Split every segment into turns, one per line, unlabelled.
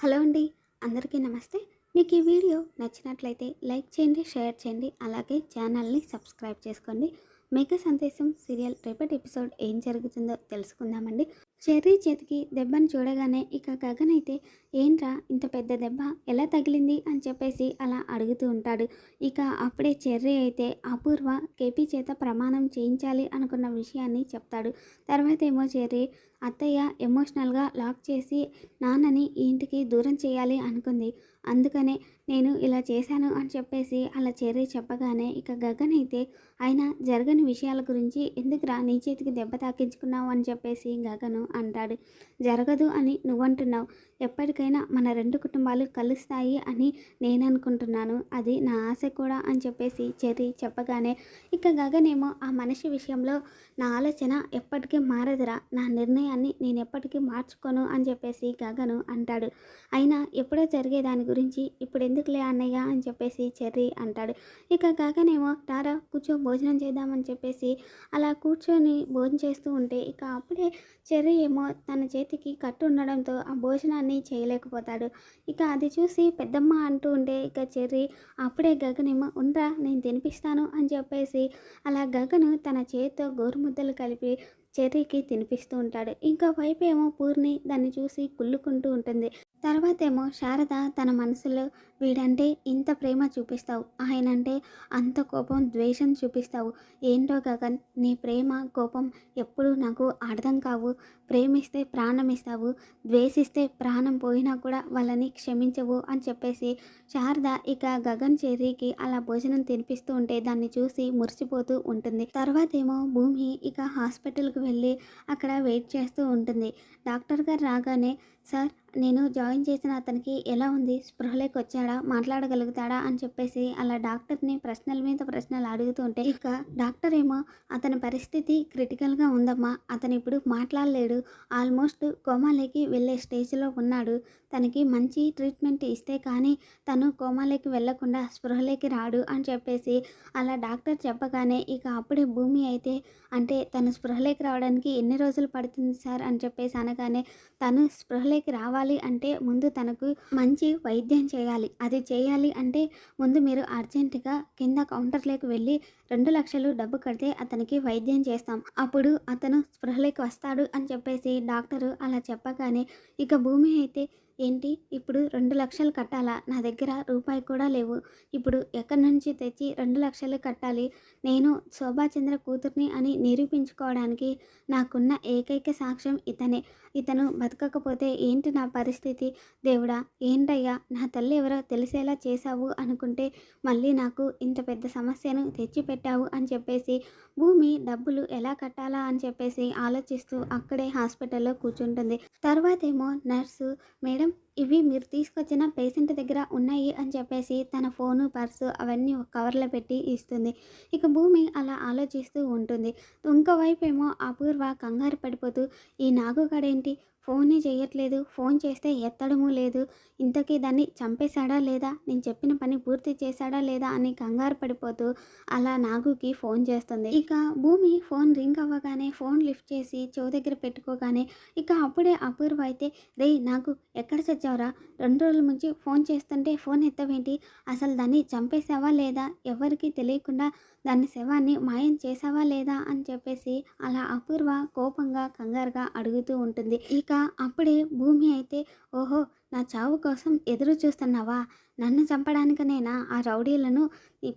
Hello అండి అందరికీ నమస్తే. మీకు ఈ వీడియో నచ్చినట్లయితే లైక్ చేయండి షేర్ చేయండి అలాగే ఛానల్ని సబ్స్క్రైబ్ చేసుకోండి. మేక సందేశం సీరియల్ రేపటి ఎపిసోడ్ ఏం జరుగుతుందో తెలుసుకుందామండి. చెర్రీ చేతికి దెబ్బను చూడగానే ఇక గగన్ అయితే ఏంట్రా ఇంత పెద్ద దెబ్బ? ఎలా తగిలింది? అని చెప్పేసి అలా అడుగుతూ ఉంటాడు. ఇక అప్పుడే చెర్రీ అయితే అపూర్వ కేపీ చేత ప్రమాణం చేయించాలి అనుకున్న విషయాన్ని చెప్తాడు. తర్వాత ఏమో చెర్రీ అత్తయ్య ఎమోషనల్గా లాక్ చేసి నాన్నని ఈ ఇంటికి దూరం చేయాలి అనుకుంది. అందుకనే నేను ఇలా చేశాను అని చెప్పేసి అలా చెర్రీ చెప్పగానే ఇక గగన్ అయితే ఆయన జరగని విషయాల గురించి ఎందుకురా నీ చేతికి దెబ్బ తాకించుకున్నావు? అని చెప్పేసి గగను అంటాడు. జరగదు అని నువ్వంటున్నావు. ఎప్పటికైనా మన రెండు కుటుంబాలు కలుస్తాయి అని నేను అనుకుంటున్నాను అది నా ఆశ కూడా అని చెప్పేసి చెర్రీ చెప్పగానే ఇక గగనేమో ఆ మనిషి విషయంలో నా ఆలోచన ఎప్పటికీ మారదురా. నా నిర్ణయాన్ని నేను ఎప్పటికీ మార్చుకోను అని చెప్పేసి గగను అంటాడు. అయినా ఎప్పుడో జరిగే దాని గురించి ఇప్పుడు ఎందుకులే అన్నయ్య అని చెప్పేసి చెర్రీ అంటాడు. ఇక గగనేమో తారా కూర్చో భోజనం చేద్దామని చెప్పేసి అలా కూర్చొని భోజనం చేస్తూ ఉంటే ఇక అప్పుడే చెర్రీ ఏమో తన చేతికి కట్టు ఉండడంతో ఆ భోజనాన్ని చేయలేకపోతాడు. ఇక అది చూసి పెద్దమ్మ అంటూ ఉంటే ఇక చెర్రి అప్పుడే గగనేమో ఉండరా నేను తినిపిస్తాను అని చెప్పేసి అలా గగను తన చేతితో గోరుముద్దలు కలిపి చెర్రీకి తినిపిస్తూ ఉంటాడు. ఇంకా వైపు ఏమో పూర్ణి దాన్ని చూసి కుళ్ళుకుంటూ ఉంటుంది. తర్వాత ఏమో శారద తన మనసులో వీడంటే ఇంత ప్రేమ చూపిస్తావు. ఆయనంటే అంత కోపం ద్వేషం చూపిస్తావు. ఏంటో గగన్ నీ ప్రేమ కోపం ఎప్పుడు నాకు అర్థం కావు. ప్రేమిస్తే ప్రాణం ఇస్తావు. ద్వేషిస్తే ప్రాణం పోయినా కూడా వాళ్ళని క్షమించవు అని చెప్పేసి శారద ఇక గగన్ చెర్రీకి అలా భోజనం తినిపిస్తూ ఉంటే దాన్ని చూసి మురిసిపోతూ ఉంటుంది. తర్వాత ఏమో భూమి ఇక హాస్పిటల్కి వెళ్ళి అక్కడ వెయిట్ చేస్తూ ఉంటుంది. డాక్టర్ గారు రాగానే సార్ నేను జాయిన్ చేసిన అతనికి ఎలా ఉంది? స్పృహలోకి వచ్చాడా? మాట్లాడగలుగుతాడా? అని చెప్పేసి అలా డాక్టర్ని ప్రశ్నల మీద ప్రశ్నలు అడుగుతుంటే ఇక డాక్టర్ ఏమో అతని పరిస్థితి క్రిటికల్గా ఉందమ్మా. అతను ఇప్పుడు మాట్లాడలేడు. ఆల్మోస్ట్ కోమాలోకి వెళ్ళే స్టేజ్లో ఉన్నాడు. తనకి మంచి ట్రీట్మెంట్ ఇస్తే కానీ తను కోమాలోకి వెళ్ళకుండా స్పృహలోకి రాడు అని చెప్పేసి అలా డాక్టర్ చెప్పగానే ఇక అప్పుడే భూమి అయితే అంటే తను స్పృహలోకి రావడానికి ఎన్ని రోజులు పడుతుంది సార్? అని చెప్పేసి అనగానే తను స్పృహలోకి రావాలి అంటే ముందు తనకు మంచి వైద్యం చేయాలి. అది చేయాలి అంటే ముందు మీరు అర్జెంటుగా కింద కౌంటర్లోకి వెళ్ళి రెండు లక్షలు డబ్బు కడితే అతనికి వైద్యం చేస్తాం. అప్పుడు అతను స్పృహలోకి వస్తాడు అని చెప్పేసి డాక్టరు అలా చెప్పగానే ఇక భూమి అయితే ఏంటి? ఇప్పుడు రెండు లక్షలు కట్టాలా? నా దగ్గర రూపాయి కూడా లేవు. ఇప్పుడు ఎక్కడి నుంచి తెచ్చి రెండు లక్షలు కట్టాలి? నేను శోభాచంద్ర కూతుర్ని అని నిరూపించుకోవడానికి నాకున్న ఏకైక సాక్ష్యం ఇతనే. ఇతను బతకకపోతే ఏంటి నా పరిస్థితి? దేవుడా ఏంటయ్యా? నా తల్లి ఎవరో తెలిసేలా చేశావు అనుకుంటే మళ్ళీ నాకు ఇంత పెద్ద సమస్యను తెచ్చిపెట్టావు అని చెప్పేసి భూమి డబ్బులు ఎలా కట్టాలా అని చెప్పేసి ఆలోచిస్తూ అక్కడే హాస్పిటల్లో కూర్చుంటుంది. తర్వాత ఏమో నర్సు మేడం time. ఇవి మీరు తీసుకొచ్చిన పేషెంట్ దగ్గర ఉన్నాయి అని చెప్పేసి తన ఫోను పర్సు అవన్నీ ఒక కవర్లో పెట్టి ఇస్తుంది. ఇక భూమి అలా ఆలోచిస్తూ ఉంటుంది. ఇంకోవైపు ఏమో అపూర్వ కంగారు పడిపోతూ ఈ నాగుగాడేంటి? ఫోనే చేయట్లేదు. ఫోన్ చేస్తే ఎత్తడము లేదు. ఇంతకీ దాన్ని చంపేశాడా లేదా? నేను చెప్పిన పని పూర్తి చేశాడా లేదా అని కంగారు పడిపోతూ అలా నాగుకి ఫోన్ చేస్తుంది. ఇక భూమి ఫోన్ రింగ్ అవ్వగానే ఫోన్ లిఫ్ట్ చేసి చెవు దగ్గర పెట్టుకోగానే ఇక అప్పుడే అపూర్వ అయితే రే నాకు ఎక్కడ చచ్చావురా రెండు రోజుల నుంచి ఫోన్ చేస్తుంటే ఫోన్ ఎత్తవేంటి? అసలు దాన్ని చంపేసావా లేదా? ఎవరికీ తెలియకుండా దాని శవాన్ని మాయం చేసావా లేదా? అని చెప్పేసి అలా అపూర్వ కోపంగా కంగారుగా అడుగుతూ ఉంటుంది. ఇక అప్పుడే భూమి అయితే ఓహో నా చావు కోసం ఎదురు చూస్తున్నావా? నన్ను చంపడానికనేనా ఆ రౌడీలను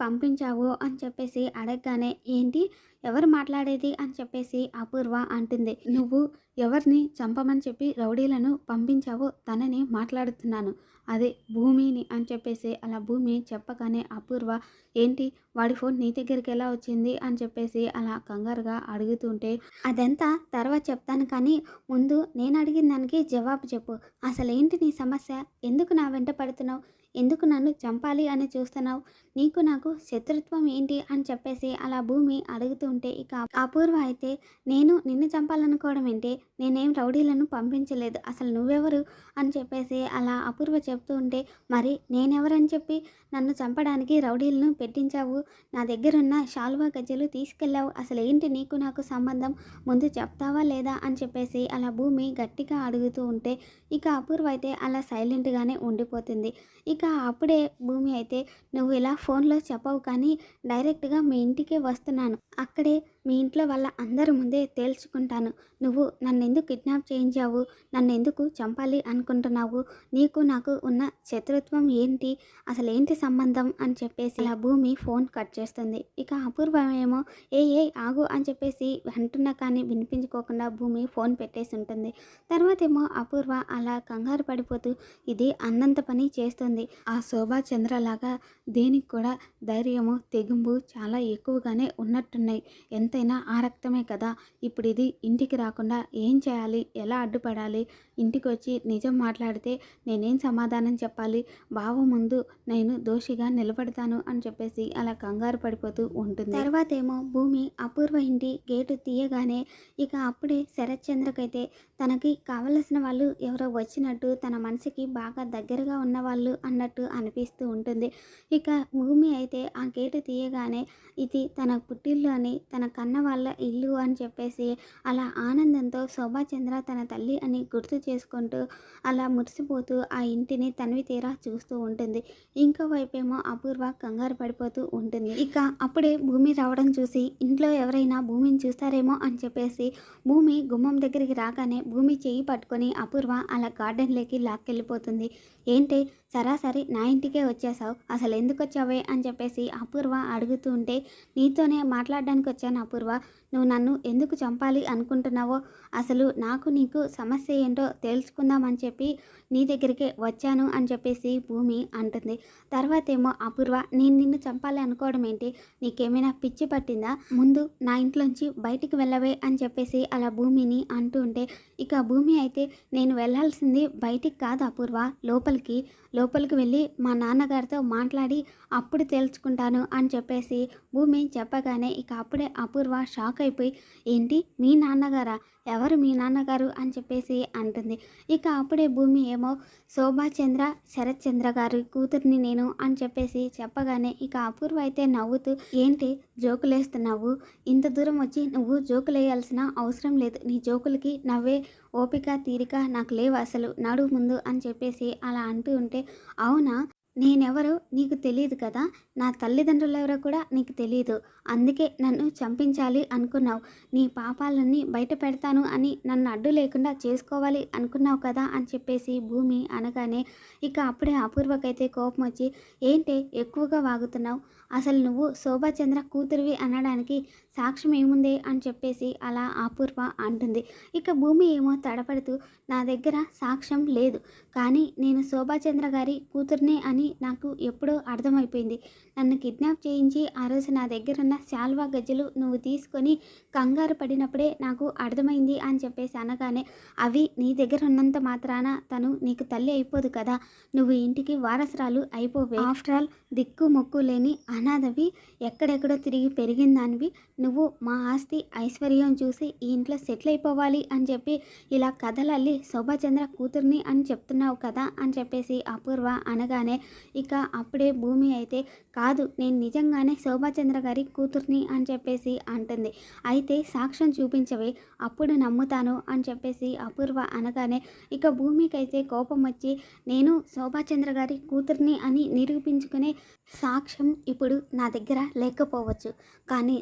పంపించావు? అని చెప్పేసి అడగగానే ఏంటి? ఎవరు మాట్లాడేది? అని చెప్పేసి అపూర్వ అంటుంది. నువ్వు ఎవరిని చంపమని చెప్పి రౌడీలను పంపించావో తనని మాట్లాడుతున్నాను. అదే భూమిని అని చెప్పేసి అలా భూమి చెప్పగానే అపూర్వ ఏంటి? వాడి ఫోన్ నీ దగ్గరికి ఎలా వచ్చింది? అని చెప్పేసి అలా కంగారుగా అడుగుతుంటే అదంతా తర్వాత చెప్తాను కానీ ముందు నేను అడిగిన దానికి జవాబు చెప్పు. అసలు ఏంటి నీ సమస్య? ఎందుకు నా వెంట పడుతున్నావు? ఎందుకు నన్ను చంపాలి అని చూస్తున్నావు? నీకు నాకు శత్రుత్వం ఏంటి అని చెప్పేసి అలా భూమి అడుగుతూ ఉంటే ఇక అపూర్వ అయితే నేను నిన్ను చంపాలనుకోవడం ఏంటి నేనేం రౌడీలను పంపించలేదు. అసలు నువ్వెవరు? అని చెప్పేసి అలా అపూర్వ చెప్తూ ఉంటే మరి నేనెవరని చెప్పి నన్ను చంపడానికి రౌడీలను పెట్టించావు? నా దగ్గరున్న షాల్వా గజ్జలు తీసుకెళ్ళావు. అసలు ఏంటి నీకు నాకు సంబంధం? ముందు చెప్తావా లేదా? అని చెప్పేసి అలా భూమి గట్టిగా అడుగుతూ ఉంటే ఇక అపూర్వ అయితే అలా సైలెంట్గానే ఉండిపోతుంది. ఇక అప్పుడే భూమి అయితే నువ్వు ఇలా ఫోన్లో చెప్పవు కానీ డైరెక్ట్గా మీ ఇంటికే వస్తున్నాను. అక్కడే మీ ఇంట్లో వాళ్ళ అందరి ముందే తేల్చుకుంటాను. నువ్వు నన్ను ఎందుకు కిడ్నాప్ చేయించావు? నన్ను ఎందుకు చంపాలి అనుకుంటున్నావు? నీకు నాకు ఉన్న శత్రుత్వం ఏంటి? అసలు ఏంటి సంబంధం? అని చెప్పేసి ఆ భూమి ఫోన్ కట్ చేస్తుంది. ఇక అపూర్వమేమో ఏ ఏ ఆగు అని చెప్పేసి అంటున్నా కానీ వినిపించుకోకుండా భూమి ఫోన్ పెట్టేసి ఉంటుంది. తర్వాత ఏమో అపూర్వ అలా కంగారు పడిపోతూ ఇది అన్నంత పని చేస్తుంది. ఆ శోభా చంద్రలాగా దేనికి కూడా ధైర్యము తెగింపు చాలా ఎక్కువగానే ఉన్నట్టున్నాయి. ఎంత ఎంతైనా ఆ రక్తమే కదా. ఇప్పుడు ఇది ఇంటికి రాకుండా ఏం చేయాలి? ఎలా అడ్డుపడాలి? ఇంటికి వచ్చి నిజం మాట్లాడితే నేనేం సమాధానం చెప్పాలి? బావ ముందు నేను దోషిగా నిలబడతాను అని చెప్పేసి అలా కంగారు పడిపోతూ ఉంటుంది. తర్వాత ఏమో భూమి అపూర్వ ఇంటి గేటు తీయగానే ఇక అప్పుడే శరత్ చంద్రకైతే తనకి కావలసిన వాళ్ళు ఎవరో వచ్చినట్టు తన మనసుకి బాగా దగ్గరగా ఉన్నవాళ్ళు అన్నట్టు అనిపిస్తూ ఉంటుంది. ఇక భూమి అయితే ఆ గేటు తీయగానే ఇది తన పుట్టిల్లోని తన అన్న వాళ్ళ ఇల్లు అని చెప్పేసి అలా ఆనందంతో శోభాచంద్ర తన తల్లి అని గుర్తు చేసుకుంటూ అలా మురిసిపోతూ ఆ ఇంటిని తనివి తీరా చూస్తూ ఉంటుంది. ఇంకో వైపేమో అపూర్వ కంగారు పడిపోతూ ఉంటుంది. ఇక అప్పుడే భూమి రావడం చూసి ఇంట్లో ఎవరైనా భూమిని చూస్తారేమో అని చెప్పేసి భూమి గుమ్మం దగ్గరికి రాగానే భూమి చేయి పట్టుకొని అపూర్వ అలా గార్డెన్లోకి లాక్కెళ్ళిపోతుంది. ఏంటి సరాసరి నా ఇంటికే వచ్చేసావు అసలు ఎందుకు వచ్చావే అని చెప్పేసి అపూర్వ అడుగుతూ ఉంటే నీతోనే మాట్లాడడానికి వచ్చాను అపూర్వ. నువ్వు నన్ను ఎందుకు చంపాలి అనుకుంటున్నావో అసలు నాకు నీకు సమస్య ఏంటో తెలుసుకుందామని చెప్పి నీ దగ్గరికే వచ్చాను అని చెప్పేసి భూమి అంటుంది. తర్వాత ఏమో అపూర్వ నేను నిన్ను చంపాలి అనుకోవడం ఏంటి? నీకేమైనా పిచ్చి పట్టిందా? ముందు నా ఇంట్లోంచి బయటికి వెళ్ళవే అని చెప్పేసి అలా భూమిని అంటూ ఉంటే ఇక భూమి అయితే నేను వెళ్ళాల్సింది బయటికి కాదు అపూర్వ లోపలికి. లోపలికి వెళ్ళి మా నాన్నగారితో మాట్లాడి అప్పుడు తేల్చుకుంటాను అని చెప్పేసి భూమి చెప్పగానే ఇక అప్పుడే అపూర్వ షాక్ అయిపోయి ఏంటి మీ నాన్నగారా? ఎవరు మీ నాన్నగారు అని చెప్పేసి అంటుంది. ఇక అప్పుడే భూమి ఏమో శోభాచంద్ర శరత్ చంద్ర గారి కూతుర్ని నేను అని చెప్పేసి చెప్పగానే ఇక అపూర్వ అయితే నవ్వుతూ ఏంటి జోకులేస్తున్నావు? ఇంత దూరం వచ్చి నువ్వు జోకులేయాల్సిన అవసరం లేదు. నీ జోకులకి నవ్వే ఓపిక తీరిక నాకు లేవు అసలు. నడు ముందు అని చెప్పేసి అలా అంటూ ఉంటే అవునా? నేనెవరో నీకు తెలియదు కదా. నా తల్లిదండ్రులు ఎవరో కూడా నీకు తెలియదు. అందుకే నన్ను చంపించాలి అనుకున్నావు. నీ పాపాలన్నీ బయట పెడతాను అని నన్ను అడ్డు లేకుండా చేసుకోవాలి అనుకున్నావు కదా అని చెప్పేసి భూమి అనగానే ఇక అప్పుడే అపూర్వకైతే కోపం వచ్చి ఏంటి ఎక్కువగా వాగుతున్నావు? అసలు నువ్వు శోభాచంద్ర కూతురివి అనడానికి సాక్ష్యం ఏముంది అని చెప్పేసి అలా అపూర్వ అంటుంది. ఇక భూమి ఏమో తడపడుతూ నా దగ్గర సాక్ష్యం లేదు. కానీ నేను శోభాచంద్ర గారి కూతుర్నే అని నాకు ఎప్పుడో అర్థమైపోయింది. నన్ను కిడ్నాప్ చేయించి ఆ రోజు నా దగ్గర ఉన్న శాల్వా గజ్జలు నువ్వు తీసుకొని కంగారు పడినప్పుడే నాకు అర్థమైంది అని చెప్పేసి అనగానే అవి నీ దగ్గర ఉన్నంత మాత్రాన తను నీకు తల్లి అయిపోదు కదా. నువ్వు ఇంటికి వారసురాలు అయిపోవే. ఆఫ్టర్ ఆల్ దిక్కు మొక్కు లేని అనాథవి ఎక్కడెక్కడో తిరిగి పెరిగిన దానివి నువ్వు మా ఆస్తి ఐశ్వర్యం చూసి ఈ ఇంట్లో సెటిల్ అయిపోవాలి అని చెప్పి ఇలా కథలల్లి శోభాచంద్ర కూతుర్ని అని చెప్తున్నావు కదా అని చెప్పేసి అపూర్వ అనగానే ఇక అప్పుడే భూమి అయితే కాదు నేను నిజంగానే శోభాచంద్ర గారి కూతుర్ని అని చెప్పేసి అంటుంది. అయితే సాక్ష్యం చూపించవే అప్పుడు నమ్ముతాను అని చెప్పేసి అపూర్వ అనగానే ఇక భూమికైతే కోపం వచ్చి నేను శోభాచంద్ర గారి కూతుర్ని అని నిరూపించుకునే సాక్ష్యం ఇప్పుడు నా దగ్గర లేకపోవచ్చు. కానీ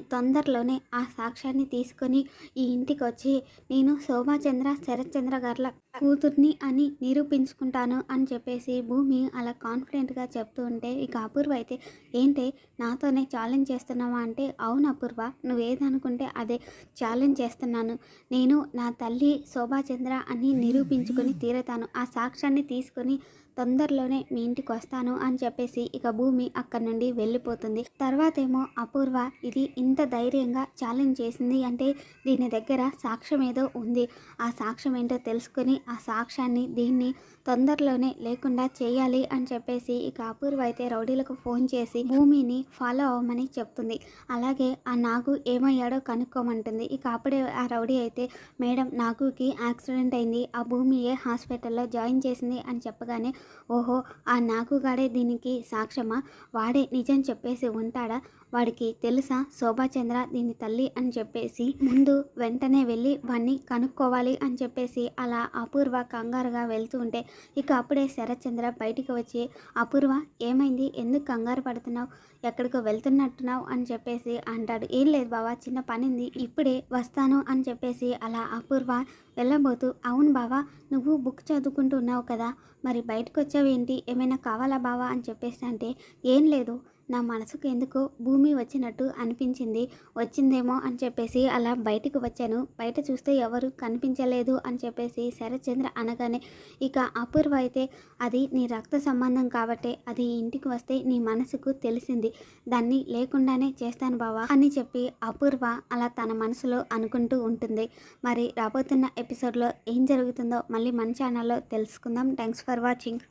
తొందరలోనే ఆ సాక్ష్యాన్ని తీసుకొని ఈ ఇంటికి వచ్చి నేను శోభాచంద్ర శరత్చంద్ర గార్ల కూతుర్ని అని నిరూపించుకుంటాను అని చెప్పేసి భూమి అలా కాన్ఫిడెంట్గా చెప్తూ ఉంటే ఇక అపూర్వ అయితే ఏంటి నాతోనే ఛాలెంజ్ చేస్తున్నావా? అంటే అవును అపూర్వ నువ్వేదనుకుంటే అదే ఛాలెంజ్ చేస్తున్నాను. నేను నా తల్లి శోభాచంద్ర అని నిరూపించుకొని తీరుతాను. ఆ సాక్ష్యాన్ని తీసుకొని తొందరలోనే మీ ఇంటికి వస్తాను అని చెప్పేసి ఇక భూమి అక్కడి నుండి వెళ్ళిపోతుంది. తర్వాత ఏమో అపూర్వ ఇది ఇంత ధైర్యంగా ఛాలెంజ్ చేసింది. అంటే దీని దగ్గర సాక్ష్యం ఏదో ఉంది. ఆ సాక్ష్యం ఏంటో తెలుసుకొని ఆ సాక్ష్యాన్ని దీన్ని తొందరలోనే లేకుండా చేయాలి అని చెప్పేసి ఇక అపూర్వ అయితే రౌడీలకు ఫోన్ చేసి భూమిని ఫాలో అవ్వమని చెప్తుంది. అలాగే ఆ నాగు ఏమయ్యాడో కనుక్కోమంటుంది. ఇక అప్పుడే ఆ రౌడీ అయితే మేడం నాగుకి యాక్సిడెంట్ అయింది. ఆ భూమియే హాస్పిటల్లో జాయిన్ చేసింది అని చెప్పగానే ఓహో ఆ నాగుగాడే దీనికి సాక్ష్యమా? వాడే నిజం చెప్పేసి ఉంటాడా? వాడికి తెలుసా? శోభాచంద్ర దీని తల్లి అని చెప్పేసి ముందు వెంటనే వెళ్ళి వాడిని కనుక్కోవాలి అని చెప్పేసి అలా అపూర్వ కంగారుగా వెళ్తూ ఉంటే ఇక అప్పుడే శరత్చంద్ర బయటికి వచ్చి అపూర్వ ఏమైంది? ఎందుకు కంగారు పడుతున్నావు? ఎక్కడికో వెళ్తున్నట్టున్నావు? అని చెప్పేసి అంటాడు. ఏం లేదు బావా చిన్న పనింది. ఇప్పుడే వస్తాను అని చెప్పేసి అలా అపూర్వ వెళ్ళబోతూ అవును బావా నువ్వు బుక్ చదువుకుంటున్నావు కదా. మరి బయటకు వచ్చావేంటి ఏమైనా కావాలా బావా? అని చెప్పేసి అంటే ఏం లేదు. నా మనసుకు ఎందుకో భూమి వచ్చినట్టు అనిపించింది. వచ్చిందేమో అని చెప్పేసి అలా బయటకు వచ్చాను. బయట చూస్తే ఎవరు కనిపించలేదు అని చెప్పేసి శరత్చంద్ర అనగానే ఇక అపూర్వ అయితే అది నీ రక్త సంబంధం కాబట్టి అది ఇంటికి వస్తే నీ మనసుకు తెలిసింది. దాన్ని లేకుండానే చేస్తాను బావా అని చెప్పి అపూర్వ అలా తన మనసులో అనుకుంటూ ఉంటుంది. మరి రాబోతున్న ఎపిసోడ్లో ఏం జరుగుతుందో మళ్ళీ మన ఛానల్లో తెలుసుకుందాం. Thanks for watching.